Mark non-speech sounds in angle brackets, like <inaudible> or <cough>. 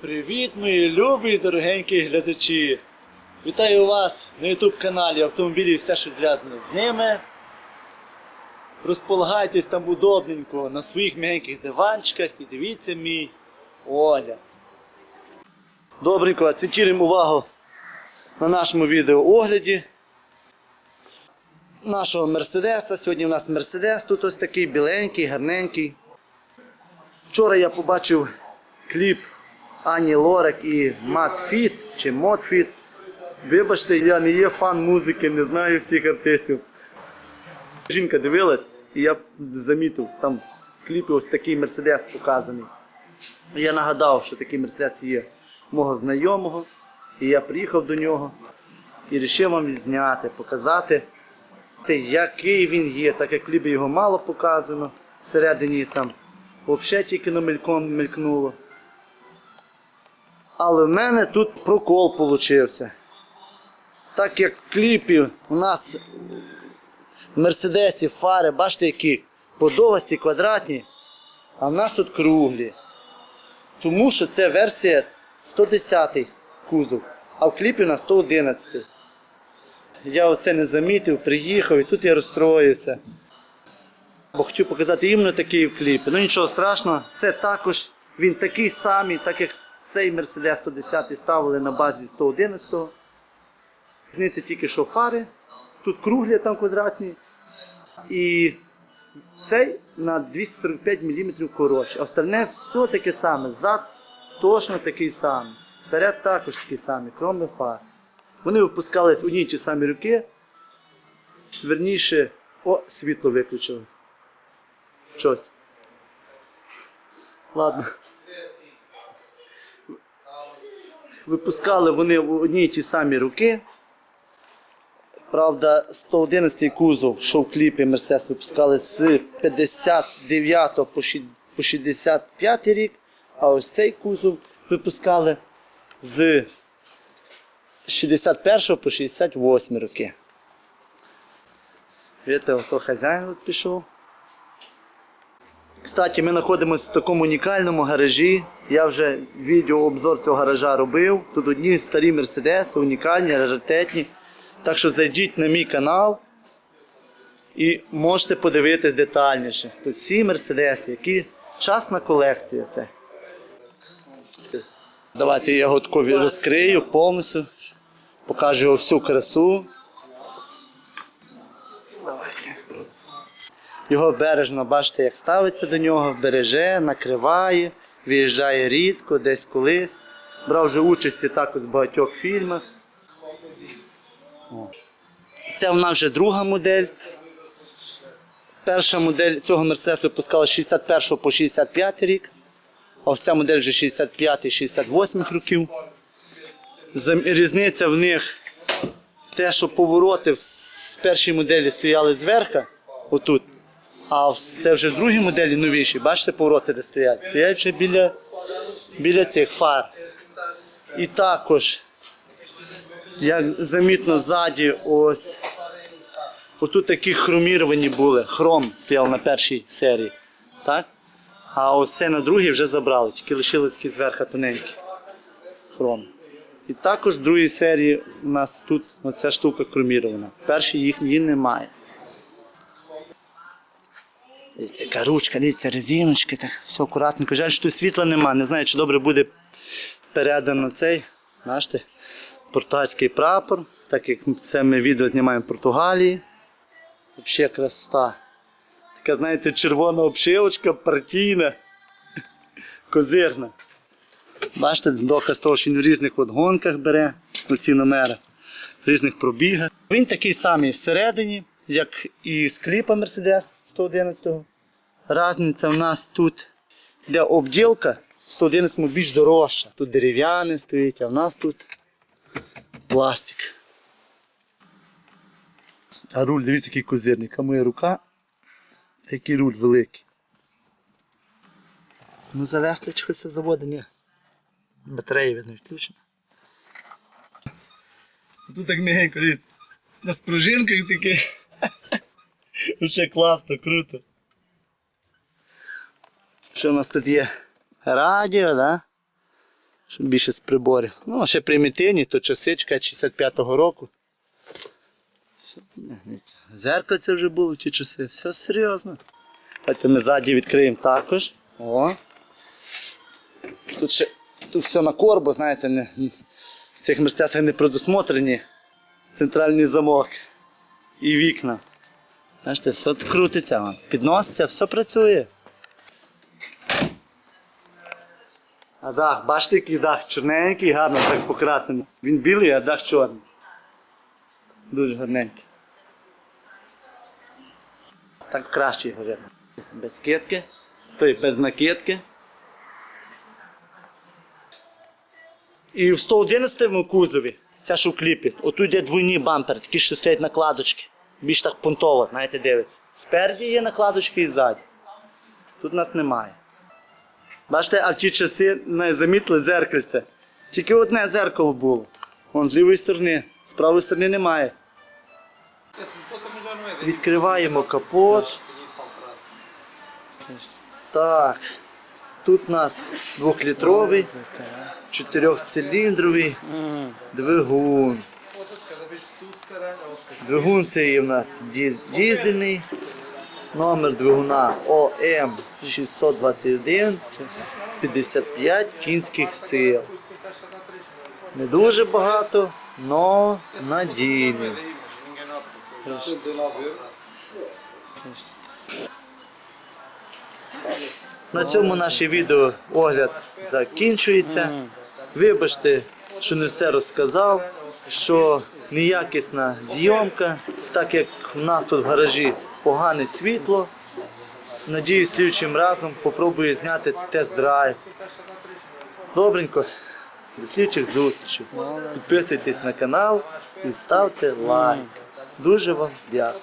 Привіт, мої любі і дорогенькі глядачі! Вітаю вас на YouTube каналі Автомобілі і все, що зв'язано з ними. Розполагайтесь там удобненько на своїх м'яких диванчиках і дивіться мій огляд. Добренько, акцентуємо увагу на нашому відеоогляді нашого Мерседеса. Сьогодні у нас Мерседес, тут ось такий біленький, гарненький. Вчора я побачив кліп Ані Лорак і Мат Фіт чи Мод Фіт. Вибачте, я не є фан музики, не знаю всіх артистів. Жінка дивилась, і я замітив, там в кліпі ось такий Мерседес показаний. Я нагадав, що такий Мерседес є мого знайомого, і я приїхав до нього і вирішив вам відзняти, показати, який він є, так як в його мало показано. Всередині там взагалі тільки на мельком мелькнуло. Але в мене тут прокол получився. Так як в кліпі у нас в Мерседесі фари, бачите, які подовгості, квадратні, а в нас тут круглі. Тому що це версія 110 кузов, а в кліпі на 111. Я оце не замітив, приїхав і тут я розстроївся. Бо хотів показати іменно такий кліп. Ну нічого страшного, це також він такий самий, так як цей Mercedes 110 ставили на базі 111. Різниця тільки що фари, тут круглі там квадратні. І цей на 245 мм коротше. Остальне все таке саме. Зад точно такий самий. Перед також такий самий, крім фар. Вони випускались в одні ті самі руки. Верніше, о, світло виключили. Щось. Ладно. Випускали вони в одні ті самі руки. Правда, 111 кузов, що в кліпі Mercedes випускали з 59 по по 65 рік, а ось цей кузов випускали з 61 по 68 роки. Видите, ото хазяїн от пішов. Кстати, ми знаходимося в такому унікальному гаражі. Я вже відеообзор цього гаража робив. Тут одні старі мерседеси, унікальні, раритетні. Так що зайдіть на мій канал і можете подивитись детальніше. Тут всі мерседеси, які часна колекція це. Давайте я його розкрию повністю, покажу його всю красу. Його бережно бачите, як ставиться до нього, береже, накриває, виїжджає рідко, десь колись. Брав вже участі також в багатьох фільмах. Це в нас вже друга модель. Перша модель цього Мерседесу випускала з 61 по 65 рік, а ось ця модель вже 65-68 років. Різниця в них те, що повороти в першій моделі стояли зверху, отут. А це вже в другій моделі новіші, бачите повороти, де стоять? Стоять вже біля, біля цих фар. І також, як замітно ззаді, ось отут такі хроміровані були. Хром стояв на першій серії. Так? А ось це на другій вже забрали, тільки лишили такі зверху тоненькі. Хром. І також в другій серії у нас тут оця штука хромірована. В першій їх немає. Дивіться, яка ручка, дивіться, резиночки, так все акуратненько. Жаль, що тут світла нема. Не знаю, чи добре буде передано цей, бачите, португальський прапор. Так як це ми відео знімаємо в Португалії. Взагалі красота. Така, знаєте, червона обшивочка, партійна, козирна. Бачите, доказ того, що він в різних от гонках бере ці номери, в різних пробігах. Він такий самий всередині, як і з кліпа Mercedes 111. Разниця в нас тут, де обділка, в 111 більш дорожча. Тут дерев'яне стоїть, а в нас тут пластик. А руль, дивіться, який козирник, а моя рука, який руль великий. Ну завести чогось заводу, ні. Батарея видно відключена. Тут так мягенько, дивіться. На спружинках таке. <laughs> Вже класно, круто. Що у нас тут є? Радіо, да? Щоб більше з приборів. Ну, ще примітивні, то часичка 65-го року. Не це. Вже було ті часи. Все серйозно. Давайте ми ззаді відкриємо також. О. Тут ще тут все на корбу, знаєте, не, в цих мистецтвах не предусмотрені. Центральний замок і вікна. Бачите, все крутиться, підноситься, все працює. А дах, бачите, який дах чорненький, гарно так покрасений. Він білий, а дах чорний. Дуже гарненький. Так краще його. Без китки, той без накидки. І в 111 кузові, це що в кліпі, отут є двойні бампери, такі що стоять накладочки. Більш так понтово, знаєте, дивиться. Спереді є накладочки і ззаді. Тут нас немає. Бачите, а в ті часи не замітили зеркальце. Тільки одне зеркало було. Вон з лівої сторони, з правої сторони немає. Відкриваємо капот. Так. Тут у нас двохлітровий, чотирьохциліндровий двигун. Двигун це є в нас дізельний. Номер двигуна ОМ 621 55 кінських сил. Не дуже багато, но надійний. На цьому наше відео огляд закінчується. Вибачте, що не все розказав, що неякісна зйомка, так як в нас тут в гаражі погане світло. Надіюсь, слідчим разом попробую зняти тест-драйв. Добренько. До слідчих зустрічей. Підписуйтесь на канал і ставте лайк. Дуже вам дякую.